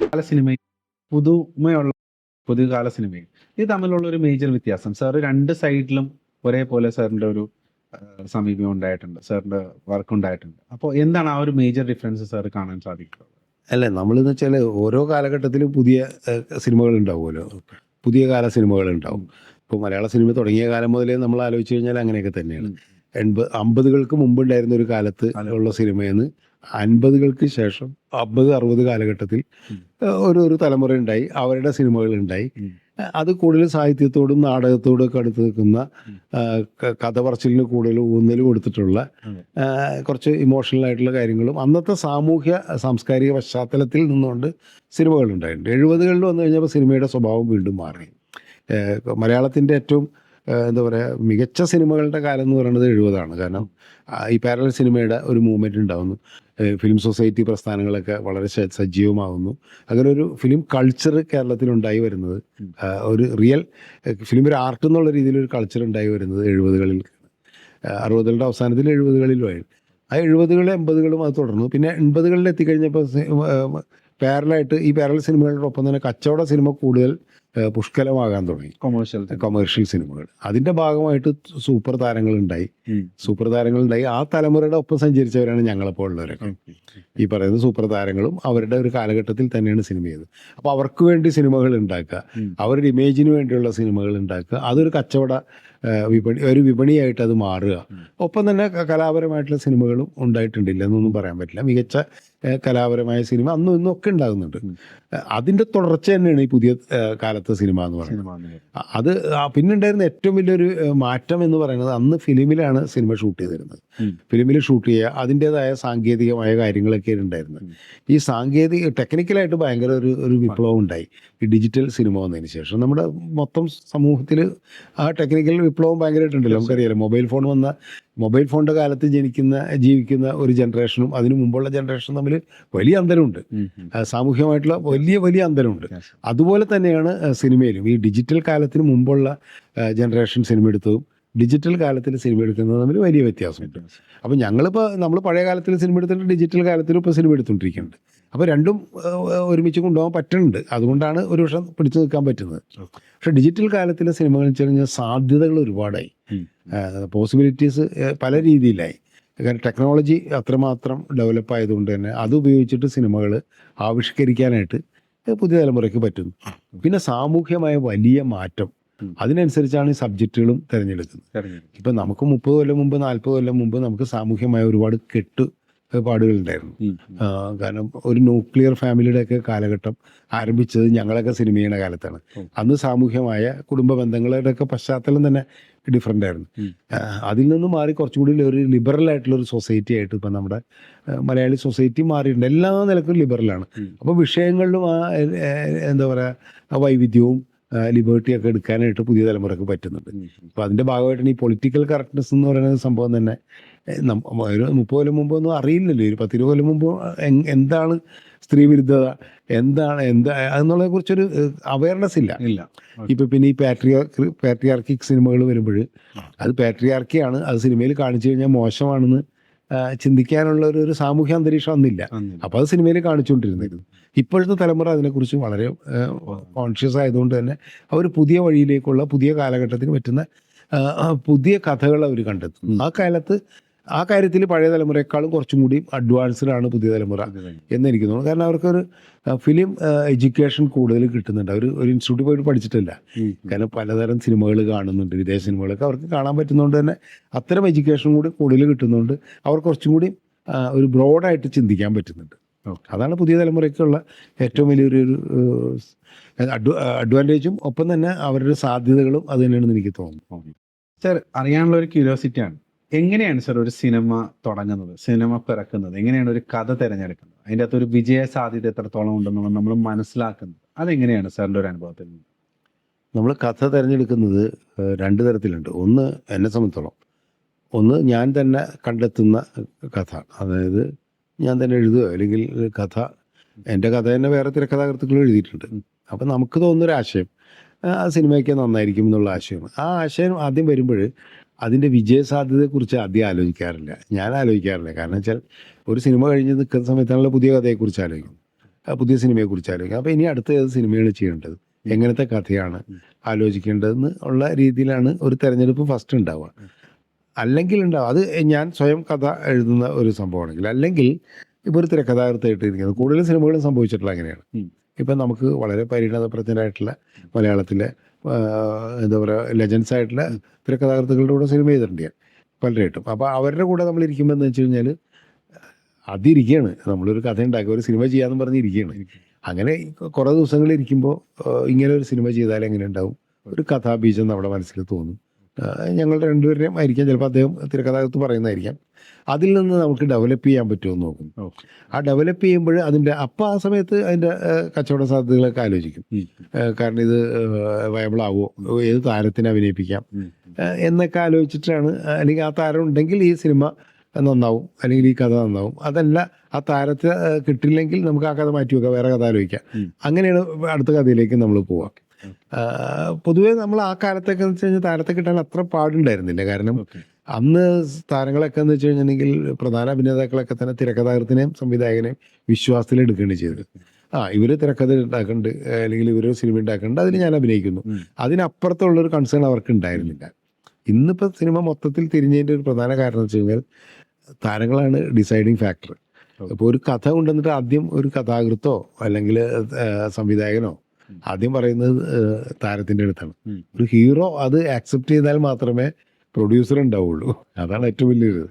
കാല സിനിമയും പുതുമയുള്ള പുതുകാല സിനിമയും ഇത് തമ്മിലുള്ള ഒരു മേജർ വ്യത്യാസം. സാർ രണ്ട് സൈഡിലും ഒരേപോലെ സാറിന്റെ ഒരു സമീപം ഉണ്ടായിട്ടുണ്ട്. സാറിന്റെ വർക്ക് ഉണ്ടായിട്ടുണ്ട്. അപ്പോൾ എന്താണ് ആ ഒരു മേജർ ഡിഫറൻസ് സാർ കാണാൻ സാധിക്കുന്നത്? അല്ല നമ്മളെന്ന് വെച്ചാൽ ഓരോ കാലഘട്ടത്തിലും പുതിയ സിനിമകൾ ഉണ്ടാവുമല്ലോ. പുതിയ കാല സിനിമകൾ ഉണ്ടാവും. ഇപ്പോൾ മലയാള സിനിമ തുടങ്ങിയ കാലം മുതലേ നമ്മൾ ആലോചിച്ച് കഴിഞ്ഞാൽ അങ്ങനെയൊക്കെ തന്നെയാണ്. എൺപത് അമ്പതുകൾക്ക് മുമ്പുണ്ടായിരുന്ന ഒരു കാലത്ത് കാലം. ഉള്ള സിനിമയെന്ന് അൻപതുകൾക്ക് ശേഷം അമ്പത് അറുപത് കാലഘട്ടത്തിൽ. ഒരു ഒരു തലമുറ ഉണ്ടായി. അവരുടെ സിനിമകൾ ഉണ്ടായി. അത് കൂടുതൽ സാഹിത്യത്തോടും നാടകത്തോടും ഒക്കെ അടുത്ത് നിൽക്കുന്ന കഥ പറച്ചിലിന് കൂടുതൽ ഊന്നൽ കൊടുത്തിട്ടുള്ള കുറച്ച് ഇമോഷണൽ ആയിട്ടുള്ള കാര്യങ്ങളും അന്നത്തെ സാമൂഹ്യ സാംസ്കാരിക പശ്ചാത്തലത്തിൽ നിന്നുകൊണ്ട് സിനിമകൾ ഉണ്ടായിട്ടുണ്ട്. എഴുപതുകളിൽ വന്നു കഴിഞ്ഞപ്പോൾ സിനിമയുടെ സ്വഭാവം വീണ്ടും മാറി. മലയാളത്തിന്റെ ഏറ്റവും എന്താ പറയുക മികച്ച സിനിമകളുടെ കാലം എന്ന് പറയുന്നത് എഴുപതാണ്. കാരണം ഈ പാരലൽ സിനിമയുടെ ഒരു മൂവ്മെന്റ് ഉണ്ടാകുന്നു ഫിലിം സൊസൈറ്റി പ്രസ്ഥാനങ്ങളൊക്കെ വളരെ സജീവമാകുന്നു അങ്ങനെ ഒരു ഫിലിം കൾച്ചർ കേരളത്തിലുണ്ടായി വരുന്നത്. ഒരു റിയൽ ഫിലിം ഒരു ആർട്ട് എന്നുള്ള രീതിയിൽ ഒരു കൾച്ചർ ഉണ്ടായി വരുന്നത് എഴുപതുകളിൽ. അറുപതുകളുടെ അവസാനത്തിൽ എഴുപതുകളിലുമായി ആ എഴുപതുകളും എൺപതുകളും അത് തുടർന്നു. പിന്നെ എൺപതുകളിൽ എത്തിക്കഴിഞ്ഞപ്പോൾ പാരലായിട്ട് ഈ പാരൽ സിനിമകളുടെ ഒപ്പം തന്നെ കച്ചവട സിനിമ കൂടുതൽ പുഷ്കലമാകാൻ തുടങ്ങി. കൊമേഴ്ഷ്യൽ കൊമേഴ്ഷ്യൽ സിനിമകൾ അതിന്റെ ഭാഗമായിട്ട് സൂപ്പർ താരങ്ങൾ ഉണ്ടായി സൂപ്പർ താരങ്ങൾ ഉണ്ടായി ആ തലമുറയുടെ ഒപ്പം സഞ്ചരിച്ചവരാണ് ഞങ്ങളെപ്പോലുള്ളവരൊക്കെ ഈ പറയുന്ന സൂപ്പർ താരങ്ങളും അവരുടെ ഒരു കാലഘട്ടത്തിൽ തന്നെയാണ് സിനിമ ചെയ്തത്. അപ്പോൾ അവർക്ക് വേണ്ടി സിനിമകൾ ഉണ്ടാക്കുക. അവരുടെ ഇമേജിന് വേണ്ടിയുള്ള സിനിമകൾ ഉണ്ടാക്കുക. അതൊരു കച്ചവട വിപണി ഒരു വിപണിയായിട്ട് അത് മാറുക. ഒപ്പം തന്നെ കലാപരമായിട്ടുള്ള സിനിമകളും ഉണ്ടായിട്ടില്ല എന്നൊന്നും പറയാൻ പറ്റില്ല. മികച്ച കലാപരമായ സിനിമ അന്നും ഇന്നും ഒക്കെ ഉണ്ടാകുന്നുണ്ട്. അതിന്റെ അതിന്റെ തുടർച്ച തന്നെയാണ് ഈ പുതിയ കാലത്തെ സിനിമ എന്ന് പറയുന്നത്. അത് പിന്നുണ്ടായിരുന്ന പിന്നെ ഉണ്ടായിരുന്ന ഏറ്റവും വലിയൊരു മാറ്റം എന്ന് പറയുന്നത് അന്ന് ഫിലിമിലാണ് സിനിമ ഷൂട്ട് ചെയ്തിരുന്നത്. ഫിലിമിൽ ഷൂട്ട് ചെയ്യുക അതിന്റെതായ സാങ്കേതികമായ കാര്യങ്ങളൊക്കെ ഉണ്ടായിരുന്നത്. ഈ സാങ്കേതിക ടെക്നിക്കലായിട്ട് ഭയങ്കര ഒരു ഒരു വിപ്ലവം ഉണ്ടായി. ഈ ഡിജിറ്റൽ സിനിമ വന്നതിന് ശേഷം. നമ്മുടെ മൊത്തം സമൂഹത്തിൽ ആ ടെക്നിക്കൽ വിപ്ലവം ഭയങ്കരമായിട്ടുണ്ടല്ലോ നമുക്കറിയാലോ. മൊബൈൽ ഫോൺ വന്ന മൊബൈൽ ഫോണിന്റെ കാലത്ത് ജനിക്കുന്ന ജീവിക്കുന്ന ഒരു ജനറേഷനും അതിനു മുമ്പുള്ള ജനറേഷനും തമ്മിൽ വലിയ അന്തരമുണ്ട്. സാമൂഹ്യമായിട്ടുള്ള വലിയ വലിയ അന്തരമുണ്ട്. അതുപോലെ തന്നെയാണ് സിനിമയിലും. ഈ ഡിജിറ്റൽ കാലത്തിന് മുമ്പുള്ള ജനറേഷൻ സിനിമ എടുത്തതും ഡിജിറ്റൽ കാലത്തിൽ സിനിമ എടുക്കുന്നത് തമ്മിൽ വലിയ വ്യത്യാസമുണ്ട്. അപ്പോൾ ഞങ്ങളിപ്പോൾ നമ്മൾ പഴയ കാലത്തിൽ സിനിമ എടുത്തിട്ട് ഡിജിറ്റൽ കാലത്തിലും ഇപ്പോൾ സിനിമ എടുത്തുകൊണ്ടിരിക്കുന്നുണ്ട്. അപ്പോൾ രണ്ടും ഒരുമിച്ച് കൊണ്ടുപോകാൻ പറ്റുന്നുണ്ട്. അതുകൊണ്ടാണ് ഒരു വർഷം പിടിച്ചു നിൽക്കാൻ പറ്റുന്നത്. പക്ഷേ ഡിജിറ്റൽ കാലത്തിലെ സിനിമകൾ വെച്ച് കഴിഞ്ഞാൽ സാധ്യതകൾ ഒരുപാടായി. പോസിബിലിറ്റീസ് പല രീതിയിലായി. കാരണം ടെക്നോളജി അത്രമാത്രം ഡെവലപ്പ് ആയതുകൊണ്ട് തന്നെ അത് ഉപയോഗിച്ചിട്ട് സിനിമകൾ ആവിഷ്കരിക്കാനായിട്ട് പുതിയ തലമുറയ്ക്ക് പറ്റുന്നു. പിന്നെ സാമൂഹ്യമായ വലിയ മാറ്റം. അതിനനുസരിച്ചാണ് ഈ സബ്ജക്റ്റുകളും തിരഞ്ഞെടുക്കുന്നത്. ഇപ്പം നമുക്ക് മുപ്പത് കൊല്ലം മുമ്പ് നാൽപ്പത് കൊല്ലം മുമ്പ് നമുക്ക് സാമൂഹ്യമായ ഒരുപാട് കെട്ട് പാടുകളുണ്ടായിരുന്നു. കാരണം ഒരു ന്യൂക്ലിയർ ഫാമിലിയുടെയൊക്കെ കാലഘട്ടം ആരംഭിച്ചത് ഞങ്ങളൊക്കെ സിനിമ കാലത്താണ്. അന്ന് സാമൂഹ്യമായ കുടുംബ ബന്ധങ്ങളുടെയൊക്കെ പശ്ചാത്തലം തന്നെ ഡിഫറെന്റ് ആയിരുന്നു. അതിൽ നിന്ന് മാറി കുറച്ചും കൂടി ഒരു ലിബറൽ ആയിട്ടുള്ള ഒരു സൊസൈറ്റി ആയിട്ട് ഇപ്പം നമ്മുടെ മലയാളി സൊസൈറ്റി മാറിയിട്ടുണ്ട്. എല്ലാ നിലക്കും ലിബറലാണ്. അപ്പോൾ വിഷയങ്ങളിലും ആ എന്താ പറയുക ആ വൈവിധ്യവും ലിബർട്ടിയൊക്കെ എടുക്കാനായിട്ട് പുതിയ തലമുറയ്ക്ക് പറ്റുന്നുണ്ട്. അപ്പോൾ അതിന്റെ ഭാഗമായിട്ടാണ് ഈ പൊളിറ്റിക്കൽ കറക്റ്റ്നെസ് എന്ന് പറയുന്ന സംഭവം തന്നെ ഒരു മുപ്പത് കൊല്ലം മുമ്പ് ഒന്നും അറിയില്ലല്ലോ. ഒരു പത്തിരുപത് കൊല്ലം മുമ്പ് എന്താണ് സ്ത്രീ വിരുദ്ധത? എന്താണ് എന്താ എന്നുള്ളതിനെ കുറിച്ചൊരു അവയർനെസ് ഇല്ല. ഇല്ല. ഇപ്പൊ പിന്നെ ഈ പാട്രിയാർ പാട്രിയാർക്കിക് സിനിമകൾ വരുമ്പോൾ അത് പാട്രിയാർക്കിയാണ്. അത് സിനിമയിൽ കാണിച്ചു കഴിഞ്ഞാൽ മോശമാണെന്ന് ചിന്തിക്കാനുള്ള ഒരു ഒരു സാമൂഹ്യ അന്തരീക്ഷം അന്നില്ല. അപ്പൊ അപ്പോൾ അത് സിനിമയിൽ കാണിച്ചുകൊണ്ടിരുന്നിരുന്നു ഇപ്പോഴത്തെ തലമുറ അതിനെക്കുറിച്ച് വളരെ കോൺഷ്യസ് ആയതുകൊണ്ട് തന്നെ അവർ പുതിയ വഴിയിലേക്കുള്ള പുതിയ കാലഘട്ടത്തിന് പറ്റുന്ന പുതിയ കഥകൾ അവർ കണ്ടെത്തുന്നു. ആ കാലത്ത് ആ കാര്യത്തിൽ പഴയ തലമുറയെക്കാളും കുറച്ചും കൂടി അഡ്വാൻസ്ഡ് ആണ് പുതിയ തലമുറ എന്ന് എനിക്ക് തോന്നുന്നു. കാരണം അവർക്കൊരു ഫിലിം എഡ്യൂക്കേഷൻ കൂടുതൽ കിട്ടുന്നുണ്ട്. അവർ ഒരു ഇൻസ്റ്റിറ്റ്യൂട്ടിൽ പോയിട്ട് പഠിച്ചിട്ടില്ല. കാരണം പലതരം സിനിമകൾ കാണുന്നുണ്ട്. വിദേശ സിനിമകളൊക്കെ അവർക്ക് കാണാൻ പറ്റുന്നതുകൊണ്ട് തന്നെ അത്തരം എഡ്യൂക്കേഷൻ കൂടി കൂടുതൽ കിട്ടുന്നുണ്ട് അവർ കുറച്ചും കൂടി ഒരു ബ്രോഡായിട്ട് ചിന്തിക്കാൻ പറ്റുന്നുണ്ട്. അതാണ് പുതിയ തലമുറയ്ക്കുള്ള ഏറ്റവും വലിയൊരു ഒരു അഡ്വാന്റേജും ഒപ്പം തന്നെ അവരുടെ സാധ്യതകളും അത് തന്നെയാണെന്ന് എനിക്ക് തോന്നുന്നു. സർ അറിയാനുള്ള ഒരു ക്യൂരിയോസിറ്റി ആണ്. എങ്ങനെയാണ് സർ ഒരു സിനിമ തുടങ്ങുന്നത്? സിനിമ പിറക്കുന്നത്? എങ്ങനെയാണ് ഒരു കഥ തിരഞ്ഞെടുക്കുന്നത്? അതിന്റെ അകത്ത് ഒരു വിജയ സാധ്യത എത്രത്തോളം ഉണ്ടെന്നുള്ളത് നമ്മൾ മനസ്സിലാക്കുന്നത്. അതെങ്ങനെയാണ് സാറിന്റെ ഒരു അനുഭവത്തിൽ നിന്ന്? നമ്മൾ കഥ തിരഞ്ഞെടുക്കുന്നത് രണ്ട് തരത്തിലുണ്ട്. ഒന്ന് എന്നെ സംബന്ധിച്ചോളം. ഒന്ന് ഞാൻ തന്നെ കണ്ടെത്തുന്ന കഥ. അതായത് ഞാൻ തന്നെ എഴുതുക അല്ലെങ്കിൽ കഥ എന്റെ കഥ തന്നെ വേറെ തിരക്കഥാകൃത്തുക്കൾ എഴുതിയിട്ടുണ്ട്. അപ്പം നമുക്ക് തോന്നുന്നൊരു ആശയം ആ സിനിമയ്ക്ക് നന്നായിരിക്കും എന്നുള്ള ആശയം ആ ആശയം ആദ്യം വരുമ്പോൾ അതിന്റെ വിജയസാധ്യതയെക്കുറിച്ച് ആദ്യം ആലോചിക്കാറില്ല. ഞാൻ ആലോചിക്കാറില്ല. കാരണം വെച്ചാൽ ഒരു സിനിമ കഴിഞ്ഞ് നിൽക്കുന്ന സമയത്താണല്ലോ പുതിയ കഥയെക്കുറിച്ച് ആലോചിക്കും പുതിയ സിനിമയെക്കുറിച്ച് ആലോചിക്കും അപ്പോൾ ഇനി അടുത്ത ഏത് സിനിമയാണ് ചെയ്യേണ്ടത്? എങ്ങനത്തെ കഥയാണ് ആലോചിക്കേണ്ടതെന്ന് ഉള്ള രീതിയിലാണ് ഒരു തിരഞ്ഞെടുപ്പ് ഫസ്റ്റ് ഉണ്ടാവുക. അല്ലെങ്കിൽ ഉണ്ടാവും അത് ഞാൻ സ്വയം കഥ എഴുതുന്ന ഒരു സംഭവമാണെങ്കിൽ അല്ലെങ്കിൽ ഇപ്പോൾ ഒരു തിരക്കഥാകൃത്തായിട്ട് ഇരിക്കുന്നത് കൂടുതലും സിനിമകളും സംഭവിച്ചിട്ടുള്ള അങ്ങനെയാണ്. ഇപ്പം നമുക്ക് വളരെ പരിണതപ്രജ്ഞരായിട്ടുള്ള മലയാളത്തിലെ എന്താ പറയുക ലെജൻസ് ആയിട്ടുള്ള തിരക്കഥാകൃത്തുക്കളുടെ കൂടെ സിനിമ ചെയ്തിട്ടുണ്ട് ഞാൻ പലരായിട്ടും. അപ്പോൾ അവരുടെ കൂടെ നമ്മൾ ഇരിക്കുമ്പോൾ എന്ന് വെച്ച് കഴിഞ്ഞാൽ അതിരിക്കുകയാണ് നമ്മളൊരു കഥ ഉണ്ടാക്കി ഒരു സിനിമ ചെയ്യാമെന്ന് പറഞ്ഞിരിക്കുകയാണ് അങ്ങനെ കുറേ ദിവസങ്ങളിരിക്കുമ്പോൾ ഇങ്ങനെ ഒരു സിനിമ ചെയ്താൽ എങ്ങനെ ഉണ്ടാവും? ഒരു കഥാബീജം നമ്മുടെ മനസ്സിൽ തോന്നും. ആ, രണ്ടുപേരെയും ആയിരിക്കാം. ചിലപ്പോൾ അദ്ദേഹം തിരക്കഥാകൃത്ത് പറയുന്നതായിരിക്കാം. അതിൽ നിന്ന് നമുക്ക് ഡെവലപ്പ് ചെയ്യാൻ പറ്റുമോ എന്ന് നോക്കും ആ ഡെവലപ്പ് ചെയ്യുമ്പോൾ അതിന്റെ അപ്പം ആ സമയത്ത് അതിന്റെ കച്ചവട സാധ്യതകളൊക്കെ ആലോചിക്കും. കാരണം ഇത് വയബിൾ ആവുമോ ഏത് താരത്തിനെ അഭിനയിപ്പിക്കാം? എന്നൊക്കെ ആലോചിച്ചിട്ടാണ് അല്ലെങ്കിൽ ആ താരം ഉണ്ടെങ്കിൽ ഈ സിനിമ നന്നാവും അല്ലെങ്കിൽ ഈ കഥ നന്നാവും. അതല്ല ആ താരത്തെ കിട്ടില്ലെങ്കിൽ നമുക്ക് ആ കഥ മാറ്റി വെക്കാം വേറെ കഥ ആലോചിക്കാം. അങ്ങനെയാണ് അടുത്ത കഥയിലേക്ക് നമ്മൾ പോവാം പൊതുവേ നമ്മൾ ആ കാലത്തൊക്കെ എന്ന് വെച്ച് കഴിഞ്ഞാൽ താരത്തെ കിട്ടാൻ അത്ര പാടുണ്ടായിരുന്നില്ല. കാരണം അന്ന് താരങ്ങളൊക്കെ എന്ന് വെച്ച് കഴിഞ്ഞിട്ടുണ്ടെങ്കിൽ പ്രധാന അഭിനേതാക്കളൊക്കെ തന്നെ തിരക്കഥാകൃത്തിനെയും സംവിധായകനെയും വിശ്വാസത്തിൽ എടുക്കുകയാണ് ചെയ്തത്. ആ ഇവർ തിരക്കഥ ഉണ്ടാക്കുന്നുണ്ട് അല്ലെങ്കിൽ ഇവർ സിനിമ ഉണ്ടാക്കുന്നുണ്ട് അതിൽ ഞാൻ അഭിനയിക്കുന്നു. അതിനപ്പുറത്തുള്ള ഒരു കൺസേൺ അവർക്ക് ഉണ്ടായിരുന്നില്ല ഇന്നിപ്പോൾ സിനിമ മൊത്തത്തിൽ തിരിഞ്ഞതിന്റെ ഒരു പ്രധാന കാരണം എന്ന് വെച്ച് കഴിഞ്ഞാൽ താരങ്ങളാണ് ഡിസൈഡിങ് ഫാക്ടർ അപ്പോൾ ഒരു കഥ കൊണ്ടുവന്നിട്ട് ആദ്യം ഒരു കഥാകൃത്തോ അല്ലെങ്കിൽ സംവിധായകനോ. ആദ്യം പറയുന്നത് താരത്തിന്റെ അടുത്താണ്. ഒരു ഹീറോ അത് ആക്സെപ്റ്റ് ചെയ്താൽ മാത്രമേ പ്രൊഡ്യൂസർ ഉണ്ടാവുള്ളൂ. അതാണ് ഏറ്റവും വലിയൊരു.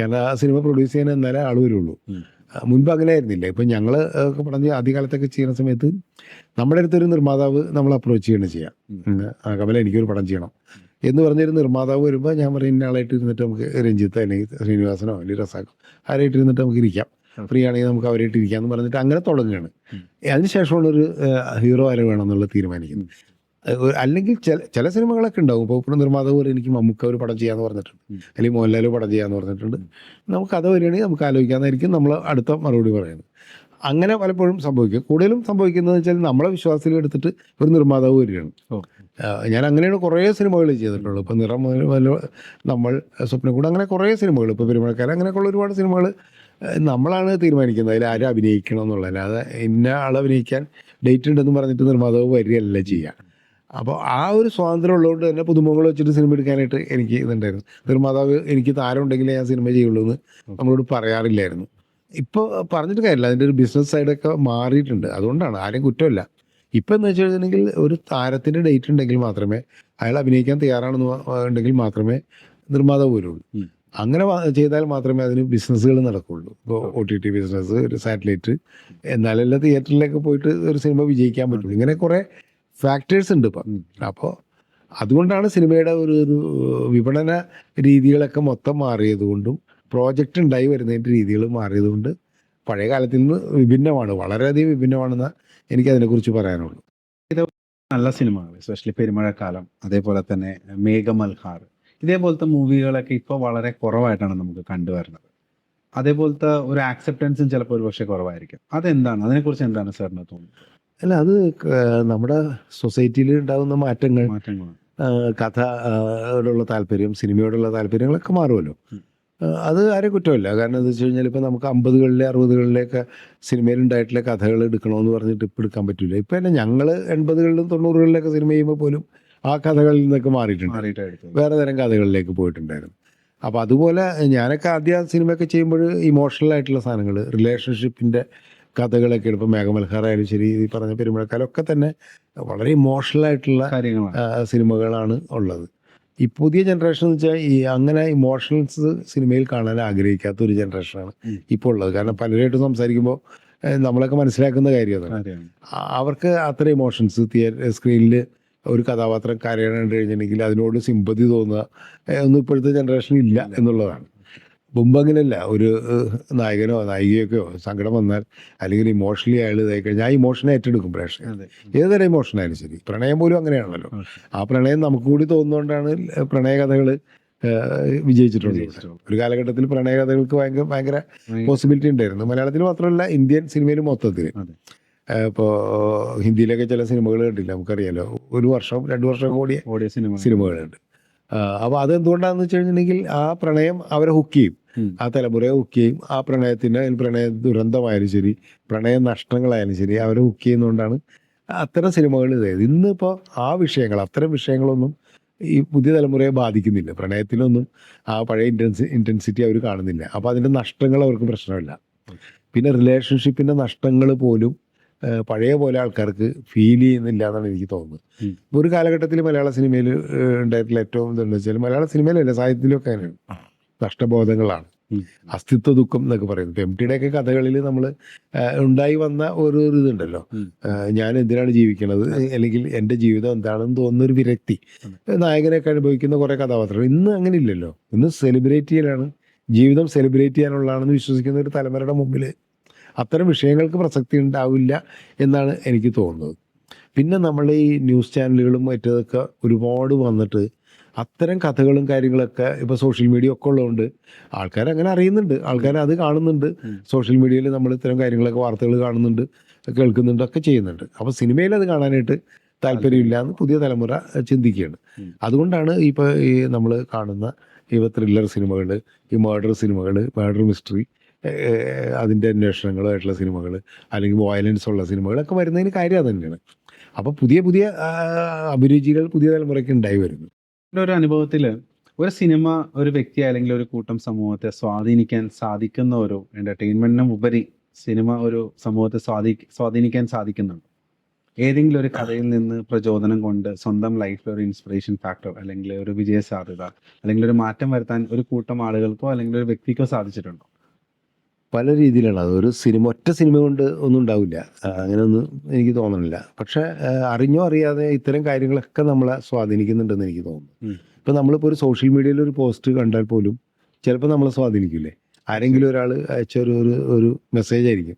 കാരണം ആ സിനിമ പ്രൊഡ്യൂസ് ചെയ്യാൻ എന്നാലേ ആൾ വരുള്ളൂ. മുൻപ് അങ്ങനെ ആയിരുന്നില്ല ഇപ്പം ഞങ്ങൾ ഒക്കെ പറഞ്ഞ് ആദ്യകാലത്തൊക്കെ ചെയ്യുന്ന സമയത്ത് നമ്മുടെ അടുത്തൊരു നിർമ്മാതാവ് നമ്മൾ അപ്രോച്ച് ചെയ്യണം ചെയ്യാം. കമല എനിക്കൊരു പടം ചെയ്യണം എന്ന് പറഞ്ഞൊരു നിർമ്മാതാവ് വരുമ്പോൾ ഞാൻ പറയും ഇന്ന ആളായിട്ട് ഇരുന്നിട്ട് നമുക്ക് രഞ്ജിത്ത് അല്ലെങ്കിൽ ശ്രീനിവാസനോ അല്ലെങ്കിൽ റസാഖോ ആരായിട്ട് ഇരുന്നിട്ട് നമുക്ക് ഇരിക്കാം. ഫ്രീ ആണെങ്കിൽ നമുക്ക് അവരായിട്ട് ഇരിക്കാമെന്ന് പറഞ്ഞിട്ട് അങ്ങനെ തുടങ്ങുകയാണ്. അതിനുശേഷമുള്ളൊരു ഹീറോ ആരെ വേണമെന്നുള്ള തീരുമാനിക്കുന്നത് ഏഹ് അല്ലെങ്കിൽ ചില ചില സിനിമകളൊക്കെ ഉണ്ടാവും. ഇപ്പോൾ ഇപ്പോൾ നിർമ്മാതാവ് പോലെ എനിക്ക് മമ്മൂക്ക ഒരു പടം ചെയ്യാമെന്ന് പറഞ്ഞിട്ടുണ്ട്. അല്ലെങ്കിൽ മോഹൻലാൽ പടം ചെയ്യാമെന്ന് പറഞ്ഞിട്ടുണ്ട്. നമുക്ക് അത് വരികയാണെങ്കിൽ നമുക്ക് ആലോചിക്കാമെന്നായിരിക്കും നമ്മൾ അടുത്ത മറുപടി പറയുന്നത് അങ്ങനെ പലപ്പോഴും സംഭവിക്കും. കൂടുതലും സംഭവിക്കുന്നത് വെച്ചാൽ നമ്മളെ വിശ്വാസത്തിൽ എടുത്തിട്ട് ഒരു നിർമ്മാതാവ് വരികയാണ്. ഞാൻ അങ്ങനെയാണ് കുറേ സിനിമകൾ ചെയ്തിട്ടുള്ളൂ ഇപ്പോൾ നിറം നമ്മൾ സ്വപ്നം കൂടെ അങ്ങനെ കുറേ സിനിമകൾ ഇപ്പോൾ പെരുമഴക്കാലം അങ്ങനെയൊക്കെയുള്ള ഒരുപാട് സിനിമകൾ നമ്മളാണ് തീരുമാനിക്കുന്നത് അതിൽ ആരും അഭിനയിക്കണം എന്നുള്ളത്. അല്ലാതെ ഇന്ന ആൾ അഭിനയിക്കാൻ ഡേറ്റ് ഉണ്ടെന്ന് പറഞ്ഞിട്ട് നിർമ്മാതാവ് വരികയല്ല ചെയ്യുക അപ്പോൾ ആ ഒരു സ്വാതന്ത്ര്യം ഉള്ളതുകൊണ്ട് തന്നെ പുതുമുഖങ്ങൾ വെച്ചിട്ട് സിനിമ എടുക്കാനായിട്ട് എനിക്ക് ഇതുണ്ടായിരുന്നു. നിർമ്മാതാവ് എനിക്ക് താരം ഉണ്ടെങ്കിലേ ഞാൻ സിനിമ ചെയ്യുള്ളൂ എന്ന് നമ്മളോട് പറയാറില്ലായിരുന്നു. ഇപ്പോൾ പറഞ്ഞിട്ട് കാര്യമില്ല. അതിന്റെ ഒരു ബിസിനസ് സൈഡൊക്കെ മാറിയിട്ടുണ്ട്. അതുകൊണ്ടാണ്. ആരും കുറ്റമില്ല. ഇപ്പം എന്ന് വെച്ച് കഴിഞ്ഞിട്ടുണ്ടെങ്കിൽ ഒരു താരത്തിന്റെ ഡേറ്റ് ഉണ്ടെങ്കിൽ മാത്രമേ അയാൾ അഭിനയിക്കാൻ തയ്യാറാണെന്ന് ഉണ്ടെങ്കിൽ മാത്രമേ നിർമ്മാതാവ് വരുള്ളൂ. അങ്ങനെ ചെയ്താൽ മാത്രമേ അതിന് ബിസിനസ്സുകൾ നടക്കുള്ളൂ. ഇപ്പോൾ ഒ ടി ടി ബിസിനസ് ഒരു സാറ്റലൈറ്റ് എന്നാലല്ല തിയേറ്ററിലേക്ക് പോയിട്ട് ഒരു സിനിമ വിജയിക്കാൻ പറ്റുള്ളൂ ഇങ്ങനെ കുറേ ഫാക്ടേഴ്സ് ഉണ്ട് ഇപ്പം. അപ്പോൾ അതുകൊണ്ടാണ് സിനിമയുടെ ഒരു ഒരു വിപണന രീതികളൊക്കെ മൊത്തം മാറിയതുകൊണ്ടും പ്രോജക്റ്റ് ഉണ്ടായി വരുന്നതിന്റെ രീതികൾ മാറിയത് കൊണ്ട് പഴയ കാലത്തിൽ നിന്ന് വിഭിന്നമാണ്. വളരെയധികം വിഭിന്നമാണെന്ന് എനിക്കതിനെക്കുറിച്ച് പറയാനുള്ളൂ. നല്ല സിനിമകൾ എസ്പെഷ്യലി പെരുമഴക്കാലം അതേപോലെ തന്നെ മേഘമൽഹാർ ഇതേപോലത്തെ മൂവികളൊക്കെ ഇപ്പോൾ വളരെ കുറവായിട്ടാണ് നമുക്ക് കണ്ടുവരുന്നത്. അതേപോലത്തെ ഒരു ആക്സെപ്റ്റൻസും ചിലപ്പോൾ ഒരു പക്ഷേ കുറവായിരിക്കും. അതെന്താണ്? അതിനെക്കുറിച്ച് എന്താണ് സാറിന് തോന്നുന്നത്? അല്ല അത് നമ്മുടെ സൊസൈറ്റിയിൽ ഉണ്ടാകുന്ന മാറ്റങ്ങൾ മാറ്റങ്ങൾ കഥയോടുള്ള താല്പര്യം സിനിമയോടുള്ള താല്പര്യങ്ങളൊക്കെ മാറുമല്ലോ. അത് ആരെ കുറ്റമില്ല. കാരണം എന്താ വെച്ച് കഴിഞ്ഞാൽ ഇപ്പം നമുക്ക് അമ്പതുകളിലെ അറുപതുകളിലെയൊക്കെ സിനിമയിലുണ്ടായിട്ടുള്ള കഥകൾ എടുക്കണമെന്ന് പറഞ്ഞിട്ട് ഇപ്പം എടുക്കാൻ പറ്റില്ല ഇപ്പം തന്നെ ഞങ്ങൾ എൺപതുകളിലും തൊണ്ണൂറുകളിലൊക്കെ സിനിമ ചെയ്യുമ്പോൾ പോലും ആ കഥകളിൽ നിന്നൊക്കെ മാറിയിട്ടുണ്ട്. വേറെ തരം കഥകളിലേക്ക് പോയിട്ടുണ്ടായിരുന്നു. അപ്പോൾ അതുപോലെ ഞാനൊക്കെ ആദ്യം സിനിമയൊക്കെ ചെയ്യുമ്പോൾ ഇമോഷണൽ ആയിട്ടുള്ള സാധനങ്ങൾ റിലേഷൻഷിപ്പിന്റെ കഥകളൊക്കെ ഇപ്പോൾ മേഘമൽഹാറായാലും ശരി ഈ പറഞ്ഞ പെരുമഴക്കാലൊക്കെ തന്നെ വളരെ ഇമോഷണൽ ആയിട്ടുള്ള സിനിമകളാണ് ഉള്ളത്. ഈ പുതിയ ജനറേഷൻ എന്ന് വെച്ചാൽ ഈ അങ്ങനെ ഇമോഷണൽസ് സിനിമയിൽ കാണാൻ ആഗ്രഹിക്കാത്ത ഒരു ജനറേഷനാണ്. ഇപ്പോൾ ഉള്ളത്. കാരണം പലരായിട്ടും സംസാരിക്കുമ്പോൾ നമ്മളൊക്കെ മനസ്സിലാക്കുന്ന കാര്യം അതാണ്. കാര്യമാണ് അവർക്ക് അത്ര ഇമോഷൻസ് തിയേറ്റർ സ്ക്രീനിൽ ഒരു കഥാപാത്രം കരയണം കഴിഞ്ഞിട്ടുണ്ടെങ്കിൽ അതിനോട് സിമ്പതി തോന്നുക ഒന്നും ഇപ്പോഴത്തെ ജനറേഷൻ ഇല്ല എന്നുള്ളതാണ്. മുമ്പ് അങ്ങനെയല്ല ഒരു നായകനോ നായികയൊക്കെയോ സങ്കടം വന്നാൽ അല്ലെങ്കിൽ ഇമോഷണലി അയാൾ ഇതായി കഴിഞ്ഞാൽ ആ ഇമോഷനെ ഏറ്റെടുക്കും പ്രേക്ഷകർ. ഏതൊരു ഇമോഷനായാലും ശരി പ്രണയം പോലും അങ്ങനെയാണല്ലോ. ആ പ്രണയം നമുക്ക് കൂടി തോന്നുന്നതുകൊണ്ടാണ് പ്രണയ കഥകൾ വിജയിച്ചിട്ടുള്ളത് വിജയിച്ചിട്ടുള്ളത്. ഒരു കാലഘട്ടത്തിൽ പ്രണയ കഥകൾക്ക് ഭയങ്കര ഭയങ്കര പോസിബിലിറ്റി ഉണ്ടായിരുന്നു. മലയാളത്തിൽ മാത്രമല്ല ഇന്ത്യൻ സിനിമയിൽ മൊത്തത്തിൽ. ഇപ്പോൾ ഹിന്ദിയിലൊക്കെ ചില സിനിമകൾ കണ്ടില്ല നമുക്കറിയാലോ. ഒരു വർഷം രണ്ട് വർഷം കൂടിയ ഓടിയ സിനിമ സിനിമകളുണ്ട്. അപ്പോൾ അതെന്തുകൊണ്ടാണെന്ന് വെച്ച് കഴിഞ്ഞിട്ടുണ്ടെങ്കിൽ ആ പ്രണയം അവരെ ഹുക്ക് ചെയ്യും. ആ തലമുറയെ ഹുക്ക് ചെയ്യും. ആ പ്രണയത്തിന് അതിൽ പ്രണയ ദുരന്തമായാലും ശരി പ്രണയ നഷ്ടങ്ങളായാലും ശരി അവരെ ഹുക്ക് ചെയ്യുന്നതുകൊണ്ടാണ് അത്തരം സിനിമകൾ ഇതായത്. ഇന്നിപ്പോൾ ആ വിഷയങ്ങൾ അത്തരം വിഷയങ്ങളൊന്നും ഈ പുതിയ തലമുറയെ ബാധിക്കുന്നില്ല. പ്രണയത്തിലൊന്നും ആ പഴയ ഇന്റൻസി ഇന്റൻസിറ്റി അവർ കാണുന്നില്ല. അപ്പോൾ അതിന്റെ നഷ്ടങ്ങൾ അവർക്ക് പ്രശ്നമില്ല. പിന്നെ റിലേഷൻഷിപ്പിന്റെ നഷ്ടങ്ങൾ പോലും പഴയ പോലെ ആൾക്കാർക്ക് ഫീൽ ചെയ്യുന്നില്ല എന്നാണ് എനിക്ക് തോന്നുന്നത്. ഒരു കാലഘട്ടത്തിൽ മലയാള സിനിമയിൽ ഉണ്ടായിട്ടുള്ള ഏറ്റവും ഇതെന്ന് വെച്ചാൽ മലയാള സിനിമയിലല്ല സാഹിത്യത്തിലൊക്കെ അങ്ങനെയാണ്. നഷ്ടബോധങ്ങളാണ്. അസ്തിത്വ ദുഃഖം എന്നൊക്കെ പറയുന്നത്. ഇപ്പം എം ടിയുടെ ഒക്കെ കഥകളിൽ നമ്മൾ ഉണ്ടായി വന്ന ഒരു ഒരു ഇതുണ്ടല്ലോ ഞാൻ എന്തിനാണ് ജീവിക്കണത്? അല്ലെങ്കിൽ എന്റെ ജീവിതം എന്താണെന്ന് തോന്നുന്ന ഒരു വിരക്തി. നായകനൊക്കെ അനുഭവിക്കുന്ന കുറേ കഥാപാത്രങ്ങൾ. ഇന്ന് അങ്ങനെ ഇല്ലല്ലോ. ഇന്ന് സെലിബ്രേറ്റ് ചെയ്യലാണ്. ജീവിതം സെലിബ്രേറ്റ് ചെയ്യാനുള്ളതാണെന്ന് വിശ്വസിക്കുന്ന ഒരു തലമുറയുടെ മുമ്പിൽ അത്തരം വിഷയങ്ങൾക്ക് പ്രസക്തി ഉണ്ടാവില്ല എന്നാണ് എനിക്ക് തോന്നുന്നത്. പിന്നെ നമ്മൾ ഈ ന്യൂസ് ചാനലുകളും മറ്റതൊക്കെ ഒരുപാട് വന്നിട്ട് അത്തരം കഥകളും കാര്യങ്ങളൊക്കെ ഇപ്പോൾ സോഷ്യൽ മീഡിയ ഒക്കെ ഉള്ളതുകൊണ്ട് ആൾക്കാർ അങ്ങനെ അറിയുന്നുണ്ട്. ആൾക്കാർ അത് കാണുന്നുണ്ട്. സോഷ്യൽ മീഡിയയിൽ നമ്മൾ ഇത്തരം കാര്യങ്ങളൊക്കെ വാർത്തകൾ കാണുന്നുണ്ട് കേൾക്കുന്നുണ്ട് ഒക്കെ ചെയ്യുന്നുണ്ട്. അപ്പോൾ സിനിമയിൽ അത് കാണാനായിട്ട് താല്പര്യമില്ല എന്ന് പുതിയ തലമുറ ചിന്തിക്കുകയാണ്. അതുകൊണ്ടാണ് ഇപ്പോൾ ഈ നമ്മൾ കാണുന്ന ഈ ത്രില്ലർ സിനിമകൾ ഈ മേർഡർ സിനിമകൾ മേർഡർ മിസ്റ്ററി അതിന്റെ അന്വേഷണങ്ങളായിട്ടുള്ള സിനിമകൾ അല്ലെങ്കിൽ വയലൻസ് ഉള്ള സിനിമകളൊക്കെ വരുന്നതിന് കാര്യം തന്നെയാണ്. അപ്പോൾ പുതിയ പുതിയ അഭിരുചികൾ പുതിയ തലമുറയ്ക്ക് ഉണ്ടായി വരുന്നു. എന്റെ ഒരു അനുഭവത്തിൽ ഒരു സിനിമ ഒരു വ്യക്തി അല്ലെങ്കിൽ ഒരു കൂട്ടം സമൂഹത്തെ സ്വാധീനിക്കാൻ സാധിക്കുന്ന ഒരു എന്റർടൈൻമെന്റിനും ഉപരി സിനിമ ഒരു സമൂഹത്തെ സ്വാധീ സ്വാധീനിക്കാൻ സാധിക്കുന്നുണ്ട്. ഏതെങ്കിലും ഒരു കഥയിൽ നിന്ന് പ്രചോദനം കൊണ്ട് സ്വന്തം ലൈഫിൽ ഒരു ഇൻസ്പിറേഷൻ ഫാക്ടർ അല്ലെങ്കിൽ ഒരു വിജയ സാധ്യത അല്ലെങ്കിൽ ഒരു മാറ്റം വരുത്താൻ ഒരു കൂട്ടം ആളുകൾക്കോ അല്ലെങ്കിൽ ഒരു വ്യക്തിക്കോ സാധിച്ചിട്ടുണ്ടോ? പല രീതിയിലാണ്. അതൊരു സിനിമ ഒറ്റ സിനിമ കൊണ്ട് ഒന്നും ഉണ്ടാവില്ല. അങ്ങനെയൊന്നും എനിക്ക് തോന്നണില്ല. പക്ഷെ അറിഞ്ഞോ അറിയാതെ ഇത്തരം കാര്യങ്ങളൊക്കെ നമ്മളെ സ്വാധീനിക്കുന്നുണ്ടെന്ന് എനിക്ക് തോന്നുന്നു. ഇപ്പം നമ്മളിപ്പോൾ ഒരു സോഷ്യൽ മീഡിയയിൽ ഒരു പോസ്റ്റ് കണ്ടാൽ പോലും ചിലപ്പോൾ നമ്മളെ സ്വാധീനിക്കില്ലേ ആരെങ്കിലും ഒരാൾ അയച്ച ഒരു ഒരു ഒരു മെസ്സേജ് ആയിരിക്കും.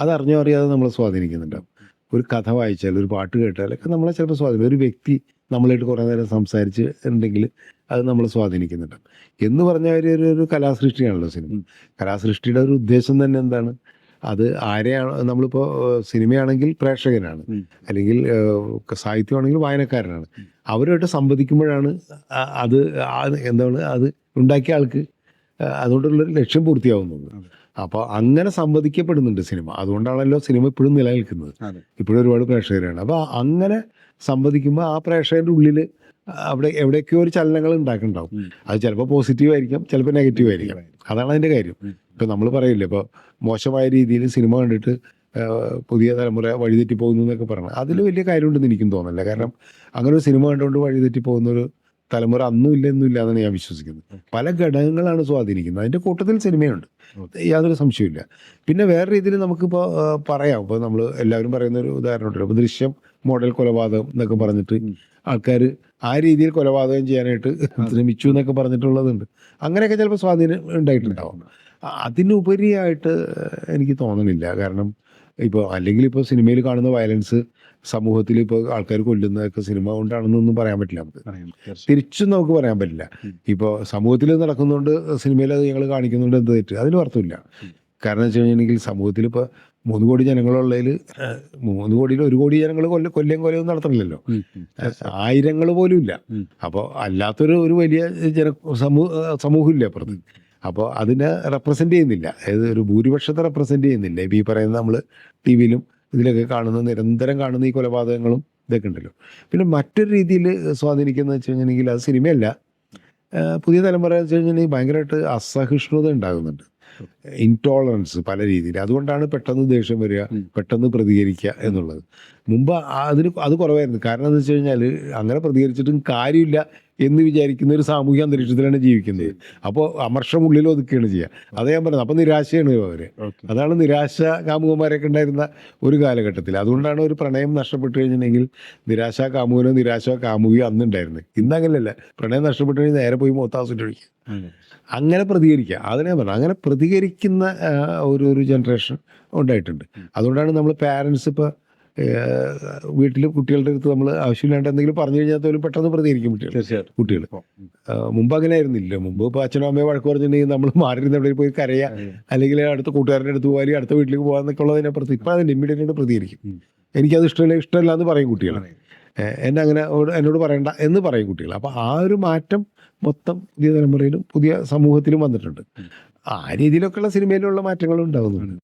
അത് അറിഞ്ഞോ അറിയാതെ നമ്മളെ സ്വാധീനിക്കുന്നുണ്ടാവും. ഒരു കഥ വായിച്ചാൽ ഒരു പാട്ട് കേട്ടാലൊക്കെ നമ്മളെ ചിലപ്പോൾ സ്വാധീനം ഒരു വ്യക്തി നമ്മളായിട്ട് കുറേ നേരം സംസാരിച്ച് ഉണ്ടെങ്കിൽ അത് നമ്മൾ സ്വാധീനിക്കുന്നുണ്ട്. എന്ന് പറഞ്ഞാൽ ഒരു ഒരു- കലാസൃഷ്ടിയാണല്ലോ സിനിമ. കലാസൃഷ്ടിയുടെ ഒരു ഉദ്ദേശം തന്നെ എന്താണ്? അത് ആരെയാണ് നമ്മളിപ്പോൾ സിനിമയാണെങ്കിൽ പ്രേക്ഷകനാണ്. അല്ലെങ്കിൽ സാഹിത്യമാണെങ്കിൽ വായനക്കാരനാണ്. അവരുമായിട്ട് സംവദിക്കുമ്പോഴാണ് അത് എന്താണ് അത് ഉണ്ടാക്കിയ ആൾക്ക് അതുകൊണ്ടുള്ള അതുകൊണ്ടുള്ളൊരു ലക്ഷ്യം പൂർത്തിയാവുന്നത്. അപ്പോൾ അങ്ങനെ സംവദിക്കപ്പെടുന്നുണ്ട് സിനിമ. അതുകൊണ്ടാണല്ലോ സിനിമ ഇപ്പോഴും നിലനിൽക്കുന്നത്. ഇപ്പോഴും ഒരുപാട് പ്രേക്ഷകരാണ്. അപ്പോൾ അങ്ങനെ സംവദിക്കുമ്പോൾ ആ പ്രേക്ഷകന്റെ ഉള്ളിൽ അവിടെ എവിടെയൊക്കെയോ ഒരു ചലനങ്ങൾ ഉണ്ടാക്കുന്നുണ്ടാവും അത് ചിലപ്പോൾ പോസിറ്റീവ് ആയിരിക്കാം ചിലപ്പോൾ നെഗറ്റീവ് ആയിരിക്കാം. അതാണ് അതിന്റെ കാര്യം. ഇപ്പം നമ്മൾ പറയില്ലേ ഇപ്പോൾ മോശമായ രീതിയിൽ സിനിമ കണ്ടിട്ട് പുതിയ തലമുറ വഴിതെറ്റി പോകുന്നു എന്നൊക്കെ പറയണം അതിൽ വലിയ കാര്യമുണ്ടെന്ന് എനിക്കും തോന്നുന്നില്ല. കാരണം അങ്ങനെ ഒരു സിനിമ കണ്ടുകൊണ്ട് വഴിതെറ്റി പോകുന്ന ഒരു തലമുറ അന്നും ഇല്ല എന്നും ഇല്ല എന്നാണ് ഞാൻ വിശ്വസിക്കുന്നത്. പല ഘടകങ്ങളാണ് സ്വാധീനിക്കുന്നത്. അതിന്റെ കൂട്ടത്തിൽ സിനിമയുണ്ട്. യാതൊരു സംശയമില്ല പിന്നെ വേറെ രീതിയിൽ നമുക്കിപ്പോൾ പറയാം. ഇപ്പോൾ നമ്മൾ എല്ലാവരും പറയുന്ന ഒരു ഉദാഹരണം ഉണ്ടല്ലോ ഇപ്പോൾ ദൃശ്യം മോഡൽ കൊലപാതകം എന്നൊക്കെ പറഞ്ഞിട്ട് ആൾക്കാർ ആ രീതിയിൽ കൊലപാതകം ചെയ്യാനായിട്ട് ശ്രമിച്ചു എന്നൊക്കെ പറഞ്ഞിട്ടുള്ളതുണ്ട്. അങ്ങനെയൊക്കെ ചിലപ്പോൾ സ്വാധീനം ഉണ്ടായിട്ടുണ്ടാവും. അതിനുപരിയായിട്ട് എനിക്ക് തോന്നുന്നില്ല കാരണം ഇപ്പോൾ അല്ലെങ്കിൽ ഇപ്പോൾ സിനിമയിൽ കാണുന്ന വയലൻസ് സമൂഹത്തിൽ ഇപ്പോൾ ആൾക്കാർ കൊല്ലുന്നതൊക്കെ സിനിമ കൊണ്ടാണെന്നൊന്നും പറയാൻ പറ്റില്ല നമുക്ക്. തിരിച്ചും നമുക്ക് പറയാൻ പറ്റില്ല. ഇപ്പോൾ സമൂഹത്തിൽ നടക്കുന്നുണ്ട് സിനിമയിൽ അത് ഞങ്ങൾ കാണിക്കുന്നുണ്ട് എന്ത് തെറ്റ്? അതിന് അർത്ഥമില്ല. കാരണം വെച്ച് കഴിഞ്ഞിട്ടുണ്ടെങ്കിൽ സമൂഹത്തിൽ ഇപ്പോൾ മൂന്ന് കോടി ജനങ്ങളുള്ളതിൽ മൂന്ന് കോടിയിൽ ഒരു കോടി ജനങ്ങൾ കൊല്ല കൊല്ലം കൊല്ലം നടത്തണില്ലല്ലോ. ആയിരങ്ങൾ പോലും ഇല്ല. അപ്പോൾ അല്ലാത്തൊരു ഒരു വലിയ ജന സമൂഹ സമൂഹമില്ല അപ്പുറത്ത്. അപ്പോൾ അതിനെ റെപ്രസെന്റ് ചെയ്യുന്നില്ല. അതായത് ഒരു ഭൂരിപക്ഷത്തെ റെപ്രസെന്റ് ചെയ്യുന്നില്ല. ഇപ്പം ഈ പറയുന്ന നമ്മൾ ടി വിയിലും ഇതിലൊക്കെ കാണുന്ന നിരന്തരം കാണുന്ന ഈ കൊലപാതകങ്ങളും ഇതൊക്കെ ഉണ്ടല്ലോ. പിന്നെ മറ്റൊരു രീതിയിൽ സ്വാധീനിക്കുന്നത് വെച്ച് കഴിഞ്ഞിട്ടുണ്ടെങ്കിൽ അത് സിനിമയല്ല. പുതിയ തലമുറ വെച്ച് കഴിഞ്ഞിട്ടുണ്ടെങ്കിൽ ഭയങ്കരമായിട്ട് അസഹിഷ്ണുത ഉണ്ടാകുന്നുണ്ട്. ഇൻടോളറൻസ് പല രീതിയിൽ. അതുകൊണ്ടാണ് പെട്ടെന്ന് ദേഷ്യം വരിക പെട്ടെന്ന് പ്രതികരിക്കുക എന്നുള്ളത്. മുമ്പ് അതിന് അത് കുറവായിരുന്നു. കാരണം എന്ന് വെച്ച് കഴിഞ്ഞാൽ അങ്ങനെ പ്രതികരിച്ചിട്ടും കാര്യമില്ല എന്ന് വിചാരിക്കുന്ന ഒരു സാമൂഹിക അന്തരീക്ഷത്തിലാണ് ജീവിക്കുന്നത്. അപ്പോൾ അമർഷം ഉള്ളിൽ ഒതുക്കുകയാണ് ചെയ്യുക. അതേ ഞാൻ പറഞ്ഞത്. അപ്പോൾ നിരാശയാണ് അവർ അതാണ് നിരാശ കാമുകന്മാരൊക്കെ ഉണ്ടായിരുന്ന ഒരു കാലഘട്ടത്തിൽ. അതുകൊണ്ടാണ് ഒരു പ്രണയം നഷ്ടപ്പെട്ടു കഴിഞ്ഞിട്ടുണ്ടെങ്കിൽ നിരാശ കാമുകനോ നിരാശ കാമുകയോ അന്ന് ഉണ്ടായിരുന്നത് ഇന്ന് അങ്ങനെയല്ല. പ്രണയം നഷ്ടപ്പെട്ടു കഴിഞ്ഞാൽ നേരെ പോയി മൊത്താസിട്ട് ഒഴിക്കുക. അങ്ങനെ പ്രതികരിക്കുക. അതിനെ പറഞ്ഞു അങ്ങനെ പ്രതികരിക്കുന്ന ആ, ഒരു ഒരു ജനറേഷൻ ഉണ്ടായിട്ടുണ്ട്. അതുകൊണ്ടാണ് നമ്മൾ പാരൻസ് ഇപ്പോൾ വീട്ടിൽ കുട്ടികളുടെ അടുത്ത് നമ്മൾ ആവശ്യമില്ലാണ്ട് എന്തെങ്കിലും പറഞ്ഞു കഴിഞ്ഞാൽ പോലും പെട്ടെന്ന് പ്രതികരിക്കും കുട്ടികൾ തീർച്ചയായിട്ടും. കുട്ടികൾ മുമ്പ് അങ്ങനെ ആയിരുന്നില്ല മുമ്പ് ഇപ്പോൾ അച്ഛനും അമ്മയും വഴക്ക് പറഞ്ഞിട്ടുണ്ടെങ്കിൽ നമ്മൾ മാറിയിരുന്ന എവിടെ പോയി കരയുക അല്ലെങ്കിൽ അടുത്ത കൂട്ടുകാരന്റെ അടുത്ത് പോകാൻ അടുത്ത വീട്ടിലേക്ക് പോകാന്നൊക്കെ പ്രതി ഇപ്പം അതിന്റെ ഇമ്മീഡിയറ്റ് ആയിട്ട് പ്രതികരിക്കും. എനിക്കത് ഇഷ്ടമില്ല ഇഷ്ടമില്ല എന്ന് പറയും കുട്ടികൾ എന്നെ അങ്ങനെ എന്നോട് പറയണ്ട എന്ന് പറയും കുട്ടികൾ അപ്പോൾ ആ ഒരു മാറ്റം മൊത്തം പുതിയ തലമുറയിലും പുതിയ സമൂഹത്തിലും വന്നിട്ടുണ്ട്. ആ രീതിയിലൊക്കെയുള്ള സിനിമയിലുള്ള മാറ്റങ്ങളും ഉണ്ടാവുന്നുണ്ട്